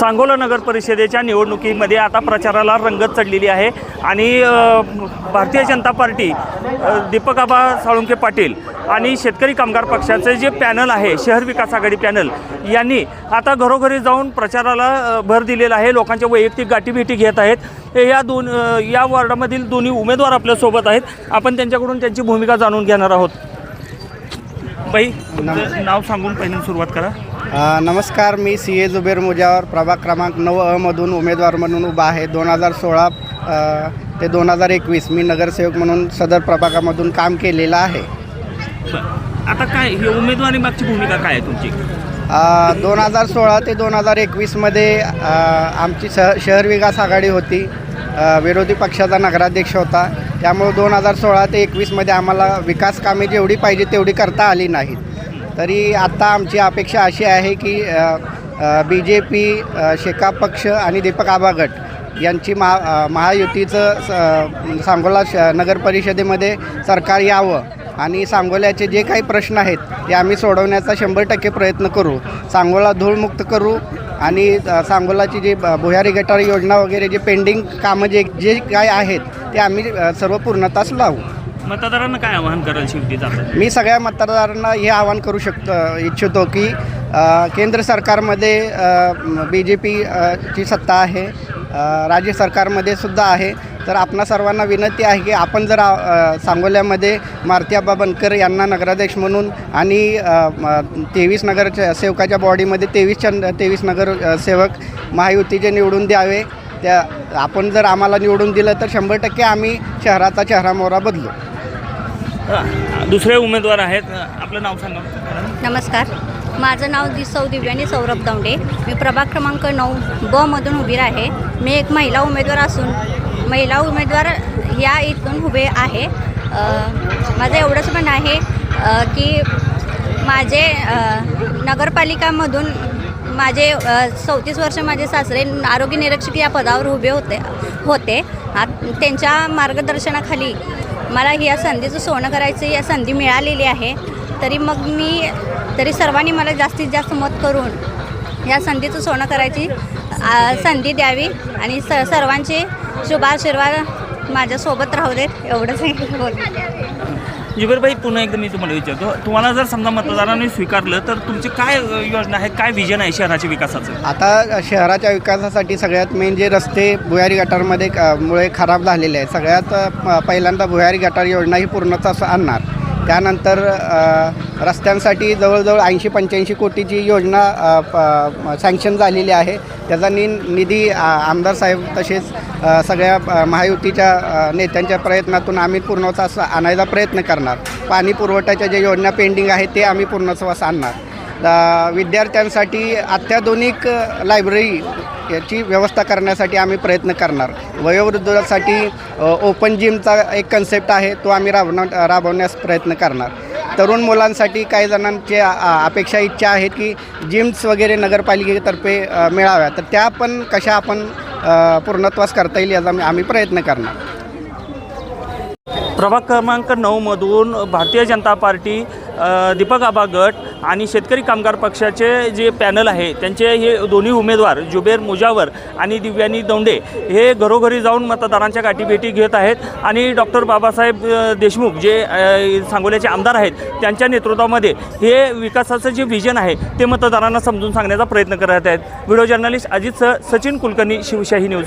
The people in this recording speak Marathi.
सांगोला नगर परिषदेच्या निवडणुकीमध्ये आता प्रचाराला रंगत चढलेली आहे. आणि भारतीय जनता पार्टी दीपक आबा साळुंके पाटील आणि शेतकरी कामगार पक्षाचे जे पॅनल आहे शहर विकास आघाडी पॅनल यांनी आता घरोघरी जाऊन प्रचाराला भर दिलेला आहे. लोकांच्या वैयक्तिक गाठीभेटी घेत आहेत. या दोन या वॉर्डामधील दोन्ही उमेदवार आपल्यासोबत आहेत. आपण त्यांच्याकडून त्यांची भूमिका जाणून घेणार आहोत. बाई नाव सांगून पहिल्यांदा सुरुवात करा. नमस्कार मी सी ए जुबेर मुजावर प्रभाग क्रमांक नऊ अमधून उमेदवार म्हणून उभा आहे. दोन हजार सोळा ते दोन हजार एकवीस. मी नगरसेवक म्हणून सदर प्रभागामधून काम केलेलं आहे. आता काय हे उमेदवारी मागची भूमिका काय आहे तुमची? दोन हजार सोळा ते दोन हजार एकवीसमध्ये आमची श शहर विकास आघाडी होती. विरोधी पक्षाचा नगराध्यक्ष होता. त्यामुळे दोन हजार सोळा ते एकवीसमध्ये आम्हाला विकास कामे जेवढी पाहिजे तेवढी करता आली नाहीत. तरी आत्ता आमची अपेक्षा अशी आहे की बी जे पी शेका पक्ष आणि दीपक आबा गट यांची महा महायुतीचं स- सांगोला श नगर परिषदेमध्ये सरकार यावं आणि सांगोल्याचे जे काही प्रश्न आहेत ते आम्ही सोडवण्याचा शंभर टक्के प्रयत्न करू. सांगोला धूळमुक्त करू आणि सांगोलाची जी भुयारी गटार योजना वगैरे जे पेंडिंग कामं जे जे काय आहेत ते आम्ही सर्व पूर्णतास लावू. मतदारांना काय आवाहन करायला शेवटी जातात मी सगळ्या मतदारांना हे आवाहन करू शकतो इच्छितो की अ, केंद्र सरकारमध्ये बी जे पी ची सत्ता आहे अ, राज्य सरकारमध्ये सुद्धा आहे. तर आपणा सर्वांना विनंती आहे की आपण जर अ, सांगोल्यामध्ये मारुतीआबा बनकर यांना नगराध्यक्ष म्हणून आणि तेवीस नगर सेवकाच्या बॉडीमध्ये तेवीसच्या तेवीस नगर अ, सेवक महायुतीचे निवडून द्यावे. त्या आपण जर आम्हाला निवडून दिलं तर शंभर टक्के आम्ही शहराचा चेहरामोहरा बदलू. दुसरे उमेदवार आहेत. आपलं नाव सांगा. नमस्कार. माझं नाव दिसव सौ दिव्यानी सौरभ दौंडे मी प्रभाग क्रमांक नऊ ब मधून उभी आहे मी एक महिला उमेदवार असून महिला उमेदवार या इथून उभे आहे. माझं एवढंच पण आहे की माझे नगरपालिकामधून माझे चौतीस वर्ष माझे सासरे आरोग्य निरीक्षक या पदावर उभे होते होते. त्यांच्या मार्गदर्शनाखाली मला या संधीचं सोनं करायचं या संधी मिळालेली आहे. तरी मग मी तरी सर्वांनी मला जास्तीत जास्त मत करून या संधीचं सोनं करायची संधी द्यावी आणि स सर्वांचे शुभाशीर्वाद माझ्यासोबत राहू देत एवढंच बोल जुबेरबाई पुन्हा एकदा मी तुम्हाला विचारतो. तुम्हाला जर समजा मतदारांनी स्वीकारलं तर तुमची काय योजना आहे? काय विजन आहे शहराच्या विकासाचं? आता शहराच्या विकासासाठी सगळ्यात मेन जे रस्ते भुयारी गटारमध्ये मुळे खराब झालेले आहेत. सगळ्यात पहिल्यांदा भुयारी गटार योजना ही पूर्णतः आणणार. त्यानंतर रस्त्यांसाठी जवळजवळ ऐंशी पंच्याऐंशी कोटीची योजना प- सँक्शन झालेली आहे. त्याचा नि निधी आमदार साहेब तसेच सगळ्या महायुतीच्या नेत्यांच्या प्रयत्नातून आम्ही पूर्णत्वास आणायचा प्रयत्न करणार. पाणी पुरवठ्याच्या ज्या योजना पेंडिंग आहेत ते आम्ही पूर्णत्वास आणणार. विद्यार्थ्यांसाठी अत्याधुनिक लायब्ररी याची व्यवस्था करण्यासाठी आम्ही प्रयत्न करणार. वयोवृद्धासाठी ओपन जिमचा एक कन्सेप्ट आहे तो आम्ही राबवणार राबवण्यास प्रयत्न करणार. तरुण मुलांसाठी काही जणांची अपेक्षा इच्छा आहेत की जिम्स वगैरे नगरपालिकेतर्फे मिळाव्या. तर त्या पण कशा आपण पूर्णत्वास करता येईल याचा आम्ही प्रयत्न करणार. प्रभाग क्रमांक नऊमधून भारतीय जनता पार्टी दीपक आबा गट आणि शेतकरी कामगार पक्षाचे जे पॅनल आहे त्यांचे हे दोन्ही उमेदवार जुबेर मुजावर आणि दिव्यानी दोंडे हे घरोघरी जाऊन मतदारांच्या गाठीभेटी घेत आहेत आणि डॉक्टर बाबासाहेब देशमुख जे सांगोल्याचे आमदार आहेत त्यांच्या नेतृत्वामध्ये हे विकासाचं जे व्हिजन आहे ते मतदारांना समजून सांगण्याचा प्रयत्न करत आहेत. व्हिडिओ जर्नलिस्ट अजित स सचिन कुलकर्णी शिवशाही न्यूज.